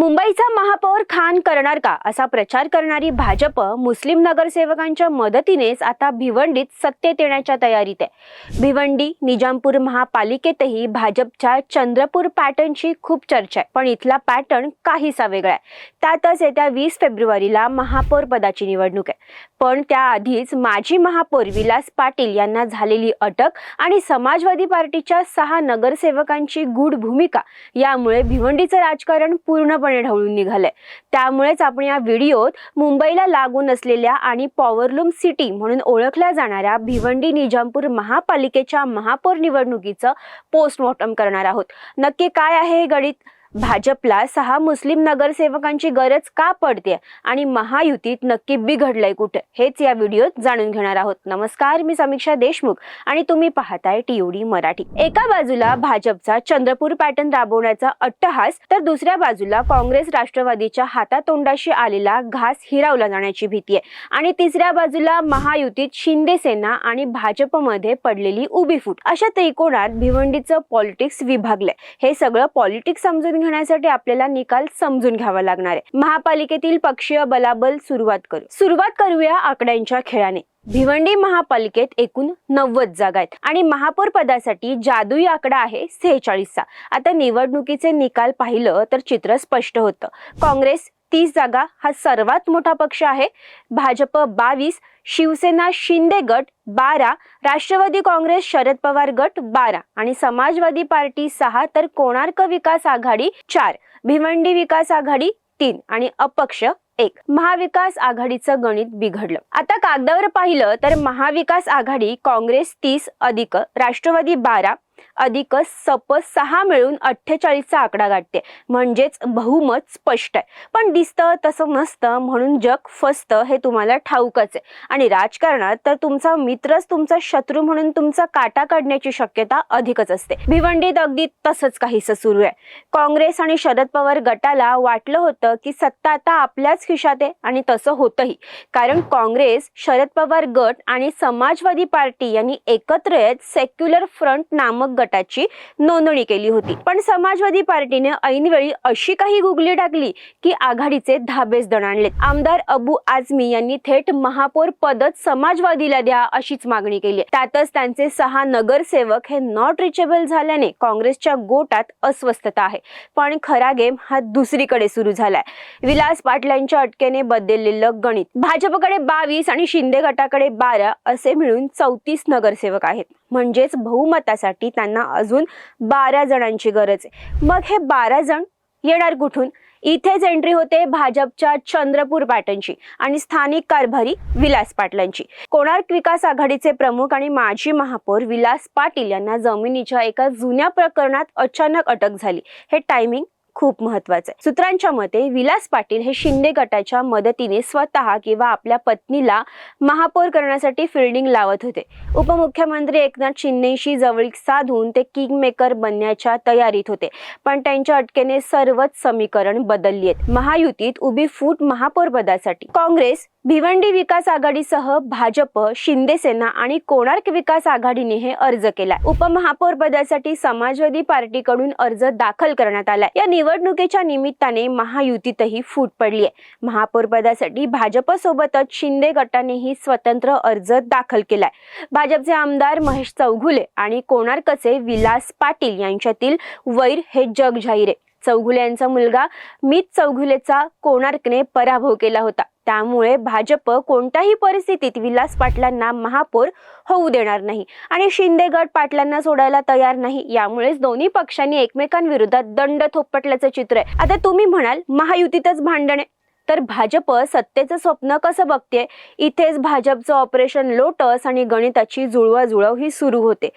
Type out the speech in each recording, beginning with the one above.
मुंबईचा महापौर खान करणार का असा प्रचार करणारी भाजप मुस्लिम नगरसेवकांच्या मदतीनेच आता भिवंडीत सत्तेत येण्याच्या तयारीत आहे. भिवंडी निजामपूर महापालिकेतही भाजपच्या चंद्रपूर पॅटर्नची खूप चर्चा आहे. पण इथला पॅटर्न काहीसा वेगळा आहे. त्यातच येत्या वीस फेब्रुवारीला महापौर पदाची निवडणूक आहे. पण त्याआधीच माजी महापौर विलास पाटील यांना झालेली अटक आणि समाजवादी पार्टीच्या सहा नगरसेवकांची गूढ भूमिका यामुळे भिवंडीचं राजकारण पूर्णपणे ढवळून निघालंय. त्यामुळेच आपण या व्हिडिओत मुंबईला लागून असलेल्या आणि पॉवरलूम सिटी म्हणून ओळखल्या जाणाऱ्या भिवंडी निजामपूर महापालिकेच्या महापौर निवडणुकीचं पोस्टमॉर्टम करणार आहोत. नक्की काय आहे हे गणित? भाजपला सहा मुस्लिम नगरसेवकांची गरज का पडते आणि महायुतीत नक्की बिघडलंय कुठे? हेच या व्हिडिओत जाणून घेणार आहोत. नमस्कार मी समीक्षा देशमुख आणि तुम्ही पाहताय टीओडी मराठी. एका बाजूला भाजपचा चंद्रपूर पॅटर्न राबवण्याचा अट्टहास तर दुसऱ्या बाजूला काँग्रेस राष्ट्रवादीच्या हातातोंडाशी आलेला घास हिरावला जाण्याची भीती आहे. आणि तिसऱ्या बाजूला महायुतीत शिंदे सेना आणि भाजपमध्ये पडलेली उभी फूट. अशा त्रिकोणात भिवंडीचं पॉलिटिक्स विभागलंय. हे सगळं पॉलिटिक्स समजून घेण्यासाठी आपल्याला निकाल समजून घ्यावा लागणार आहे. महापालिकेतील पक्षीय बलाबल सुरुवात करू. सुरुवात करूया आकड्यांच्या खेळाने. भिवंडी महापालिकेत एकूण नव्वद जागा आहेत. आणि महापौर पदासाठी जादुई आकडा आहे सेहेचाळीसचा. आता निवडणुकीचे निकाल पाहिलं तर चित्र स्पष्ट होतं. काँग्रेस तीस जागा हा सर्वात मोठा पक्ष आहे. भाजप बावीस शिवसेना शिंदे गट बारा राष्ट्रवादी काँग्रेस शरद पवार गट बारा आणि समाजवादी पार्टी सहा तर कोणार्क विकास आघाडी चार भिवंडी विकास आघाडी तीन आणि अपक्ष एक. महाविकास आघाडीचं गणित बिघडलं. आता कागदावर पाहिलं तर महाविकास आघाडी काँग्रेस तीस अधिक राष्ट्रवादी बारा अधिक सप सहा मिळून अठ्ठेचाळीसचा आकडा गाठते. म्हणजेच बहुमत स्पष्ट आहे. पण दिसतं तसं नसतं म्हणून जग फसतं हे तुम्हाला ठाऊकच आहे. आणि राजकारणात तर तुमचा मित्रच तुमचा शत्रू म्हणून तुमचा काटा काढण्याची शक्यता अधिकच असते. भिवंडीत अगदी तसंच काहीसं सुरू आहे. काँग्रेस आणि शरद पवार गटाला वाटलं होतं की सत्ता आता आपल्याच खिशात आहे आणि तसं होतंही. कारण काँग्रेस शरद पवार गट आणि समाजवादी पार्टी यांनी एकत्र येत सेक्युलर फ्रंट नामक गटाची नोंदणी केली होती. पण समाजवादी पार्टीने ऐनवेळी अशी काही गुगली टाकली की आघाडीचे धाबेच आणले आमदार अबू आझमी यांनी थेट महापौर पदच समाजवादीला द्या अशीच मागणी केली. त्यातच त्यांचे सहा नगरसेवक हे नॉट रिचेबल झाल्याने काँग्रेसच्या गोटात अस्वस्थता आहे. पण खरा गेम हा दुसरीकडे सुरू झालाय. विलास पाटलांच्या अटकेने बदललेलं गणित. भाजपकडे बावीस आणि शिंदे गटाकडे बारा असे मिळून चौतीस नगरसेवक आहेत. म्हणजेच बहुमतासाठी त्यांना अजून बारा जणांची गरज आहे. मग हे बारा जण येणार कुठून? इथेच एंट्री होते भाजपच्या चंद्रपूर पॅटर्नची आणि स्थानिक कारभारी विलास पाटलांची. कोणार्क विकास आघाडीचे प्रमुख आणि माजी महापौर विलास पाटील यांना जमिनीच्या एका जुन्या प्रकरणात अचानक अटक झाली. हे टायमिंग खूप महत्वाचं आहे. सूत्रांच्या मते विलास पाटील हे शिंदे गटाच्या मदतीने स्वतः किंवा आपल्या पत्नीला महापौर करण्यासाठी फिल्डिंग लावत होते. उपमुख्यमंत्री एकनाथ शिंदेशी जवळीक साधून ते किंग मेकर बनण्याच्या तयारीत होते. पण त्यांच्या अटकेने सर्वच समीकरण बदलली आहेत. महायुतीत उभी फूट महापौर पदासाठी काँग्रेस भिवंडी विकास आघाडीसह भाजप शिंदे सेना आणि कोणार्क विकास आघाडीने हे अर्ज केलाय. उपमहापौर पदासाठी समाजवादी पार्टीकडून अर्ज दाखल करण्यात आलाय. या निवडणुकीच्या निमित्ताने महायुतीतही फूट पडली आहे महापौर पदासाठी भाजप सोबतच शिंदे गटानेही स्वतंत्र अर्ज दाखल केलाय. भाजपचे आमदार महेश चौघुले आणि कोणार्कचे विलास पाटील यांच्यातील वैर हे जग जाहीर आहे. चौघुले यांचा मुलगा मित चौघुलेचा कोणार्कने पराभव केला होता. त्यामुळे भाजप कोणत्याही परिस्थितीत विलास पाटलांना महापौर होऊ देणार नाही आणि शिंदे गट पाटलांना सोडायला तयार नाही. यामुळेच दोन्ही पक्षांनी एकमेकांविरोधात दंड थोपटल्याचं चित्र आहे. आता तुम्ही म्हणाल महायुतीतच भांडणे. तर भाजप सत्तेचं स्वप्न कसं बघते? इथेच भाजपचं ऑपरेशन लोटस आणि गणिताची जुळवाजुळव ही सुरू होते.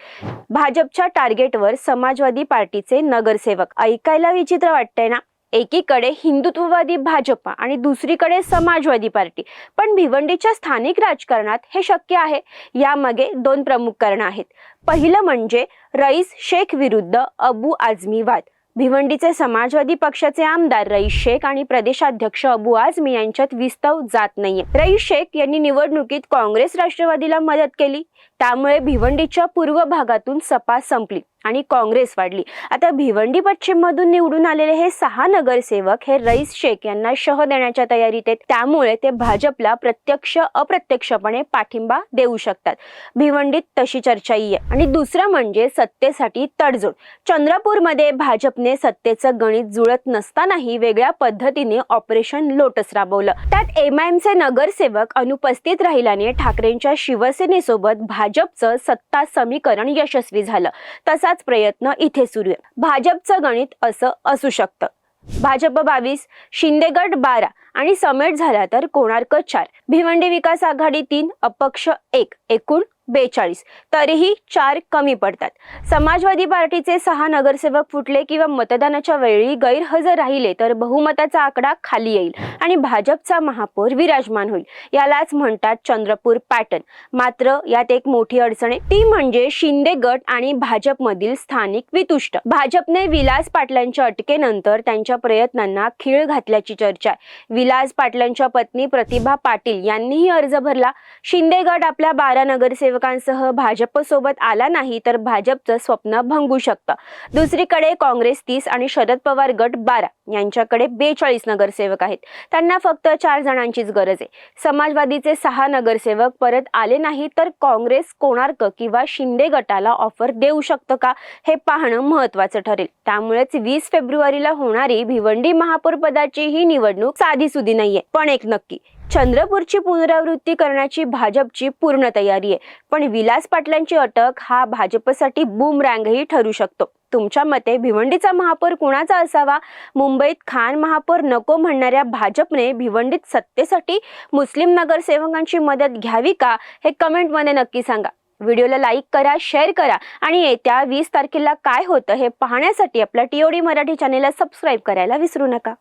भाजपच्या टार्गेटवर समाजवादी पार्टीचे नगरसेवक. ऐकायला विचित्र वाटतंय ना? एकीकडे हिंदुत्ववादी भाजपा आणि दुसरीकडे समाजवादी पार्टी. पण भिवंडीच्या स्थानिक राजकारणात हे शक्य आहे? यामागे दोन प्रमुख कारणं आहेत. पहिलं म्हणजे रईस शेख विरुद्ध अबू आझमी वाद. भिवंडीचे समाजवादी पक्षाचे आमदार रईस शेख आणि प्रदेशाध्यक्ष अबू आझमी यांच्यात विस्तव जात नाहीये. रईस शेख यांनी निवडणुकीत काँग्रेस राष्ट्रवादीला मदत केली. त्यामुळे भिवंडीच्या पूर्व भागातून सपा संपली. आणि काँग्रेस वाढली. आता भिवंडी पश्चिममधून निवडून आलेले हे सहा नगरसेवक हे रईस शेख यांना शह देण्याच्या तयारीत आहेत. त्यामुळे ते भाजपला प्रत्यक्ष अप्रत्यक्षपणे पाठिंबा देऊ शकतात. भिवंडीत तशी चर्चाही आहे आणि दुसरं म्हणजे सत्तेसाठी तडजोड. चंद्रपूरमध्ये भाजपने सत्तेचं गणित जुळत नसतानाही वेगळ्या पद्धतीने ऑपरेशन लोटस राबवलं. त्यात एमआयएमचे नगरसेवक अनुपस्थित राहिल्याने ठाकरेंच्या शिवसेनेसोबत भाजपचं सत्ता समीकरण यशस्वी झालं. असाच प्रयत्न इथे सुरू आहे. भाजपचं गणित असं असू शकतं. भाजप बावीस शिंदेगड बारा आणि समेट झाला तर कोणार्क चार. भिवंडी विकास आघाडी तीन अपक्ष एक. एकूण बेचाळीस. तरीही चार कमी पडतात. समाजवादी पार्टीचे सहा नगरसेवक फुटले किंवा मतदानाच्या वेळी गैरहजर राहिले तर बहुमताचा आकडा खाली येईल आणि भाजपचा महापौर विराजमान होईल. यालाच म्हणतात चंद्रपूर पॅटर्न. मात्र यात एक मोठी अडचण आहे. ती म्हणजे शिंदे गट आणि भाजपमधील स्थानिक वितुष्ट. भाजपने विलास पाटलांच्या अटकेनंतर त्यांच्या प्रयत्नांना खीळ घातल्याची चर्चा आहे. विलास पाटलांच्या पत्नी प्रतिभा पाटील यांनीही अर्ज भरला. शिंदे गट आपल्या बारा नगरसेवक नगरसेवकांसह भाजपसोबत आला नाही तर भाजपचं स्वप्न भंगू शकतं. दुसरीकडे काँग्रेस तीस आणि शरद पवार गट बारा यांच्याकडे बेचाळीस नगरसेवक आहेत. त्यांना फक्त चार जणांचीच गरज आहे. समाजवादीचे सहा नगरसेवक परत आले नाही तर काँग्रेस कोणार्क किंवा शिंदे गटाला ऑफर देऊ शकतं का हे पाहणं महत्वाचं ठरेल. त्यामुळेच वीस फेब्रुवारीला होणारी भिवंडी महापौर पदाची ही निवडणूक साधी सुधी नाहीये. पण एक नक्की चंद्रपूरची पुनरावृत्ती करण्याची भाजपची पूर्ण तयारी आहे. पण विलास पाटलांची अटक हा भाजपसाठी बूमरँगही ठरू शकतो. तुमच्या मते भिवंडीचा महापौर कुणाचा असावा? मुंबईत खान महापौर नको म्हणणाऱ्या भाजपने भिवंडीत सत्तेसाठी मुस्लिम नगरसेवकांची मदत घ्यावी का? हे कमेंटमध्ये नक्की सांगा. व्हिडिओला लाईक करा शेअर करा आणि येत्या वीस तारखेला काय होतं हे पाहण्यासाठी आपल्या टीओडी मराठी चॅनेलला सबस्क्राईब करायला विसरू नका.